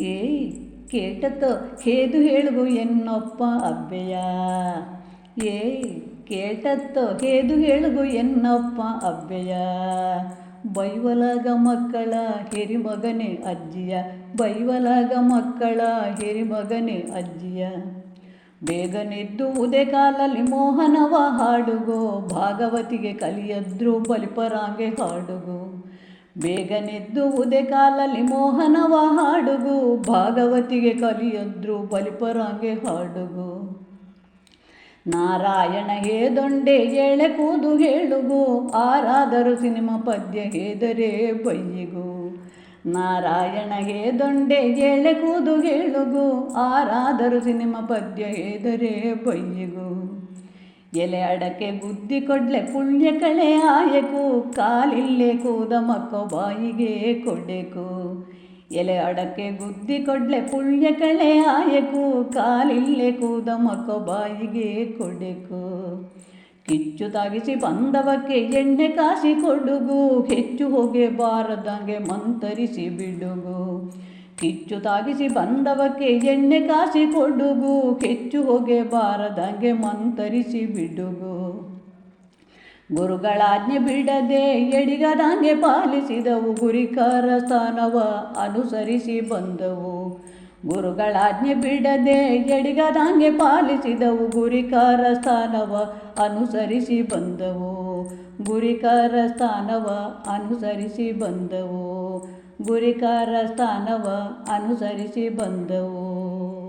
ಏಯ್, ಕೇಟತ್ತೋ ಹೇದು ಹೇಳುವು ಎನ್ನೊಪ್ಪ ಅಬ್ಬೆಯ. ಏಯ್, ಕೇಟತ್ತೋ ಹೇದು ಹೇಳುಗು ಎನ್ನಪ್ಪ ಅಬ್ಬೆಯ. ಬೈವಲಾಗ ಮಕ್ಕಳ ಹಿರಿಮಗನೇ ಅಜ್ಜಿಯ. ಬೈವಲಾಗ ಮಕ್ಕಳ ಹಿರಿಮಗನೇ ಅಜ್ಜಿಯ. ಬೇಗನೆದ್ದು ಉದೆ ಕಾಲಲ್ಲಿ ಮೋಹನವ ಹಾಡುಗೋ. ಭಾಗವತಿಗೆ ಕಲಿಯದ್ರು ಬಲಿಪರಾಂಗೆ ಹಾಡುಗೋ. ಬೇಗನೆದ್ದು ಉದೆ ಕಾಲಲ್ಲಿ ಮೋಹನವ ಹಾಡುಗು, ಭಾಗವತಿಗೆ ಕಲಿಯದ್ರು ಬಲಿಪರಾಂಗೆ ಹಾಡುಗು. ನಾರಾಯಣ ಹೇ ದೊಂಡೆ ಎಳೆ ಕೂದು ಹೇಳುಗು, ಆರಾದರೂ ಸಿನಿಮಾ ಪದ್ಯ ಹೇದರೆ ಬೈಯಿಗೂ ನಾರಾಯಣ ಹೇ ದೊಂಡೆ ಎಳೆ ಕೂದು ಹೇಳುಗು, ಆರಾದರೂ ಸಿನಿಮಾ ಪದ್ಯ ಹೇದರೆ ಬಯ್ಯಿಗು. ಎಲೆ ಅಡಕೆ ಬುದ್ಧಿ ಕೊಡ್ಲೆ ಪುಣ್ಯ ಕಳೆ ಆಯಕು ಕಾಲಿಲ್ಲೇ ಕೂದ ಮಕ್ಕೋ ಬಾಯಿಗೆ ಕೊಡಬೇಕು ಎಲೆ ಅಡಕೆ ಬುದ್ಧಿ ಕೊಡ್ಲೆ ಪುಣ್ಯ ಕಳೆ ಆಯಕು ಕಾಲಿಲ್ಲೇ ಕೂದ ಮಕ್ಕೋ ಬಾಯಿಗೆ ಕೊಡ್ಬೇಕು ಕಿಚ್ಚು ತಾಗಿಸಿ ಬಂದವಕ್ಕೆ ಎಣ್ಣೆ ಕಾಸಿ ಕೊಡುಗು, ಹೆಚ್ಚು ಹೋಗೆ ಬಾರದಂಗೆ ಮಂತರಿಸಿ ಬಿಡುಗು. ಕಿಚ್ಚು ತಾಗಿಸಿ ಬಂದವಕ್ಕೆ ಎಣ್ಣೆ ಕಾಸಿ ಕೊಡುಗು, ಕೆಚ್ಚು ಹೊಗೆ ಬಾರದಂಗೆ ಮಂತರಿಸಿ ಬಿಡುಗು. ಗುರುಗಳಾಜ್ಞೆ ಬಿಡದೆ ಎಡಿಗದಂಗೆ ಪಾಲಿಸಿದವು ಗುರಿಕಾರ ಸ್ಥಾನವ ಅನುಸರಿಸಿ ಬಂದವು. ಗುರುಗಳಾಜ್ಞೆ ಬಿಡದೆ ಎಡಿಗದಂಗೆ ಪಾಲಿಸಿದವು ಗುರಿಕಾರ ಸ್ಥಾನವ ಅನುಸರಿಸಿ ಬಂದವು. ಗುರಿಕಾರ ಸ್ಥಾನವ ಅನುಸರಿಸಿ ಬಂದವು. ಗುರಿಕಾರ ಸ್ಥಾನವ ಅನುಸರಿಸಿ ಬಂದವು.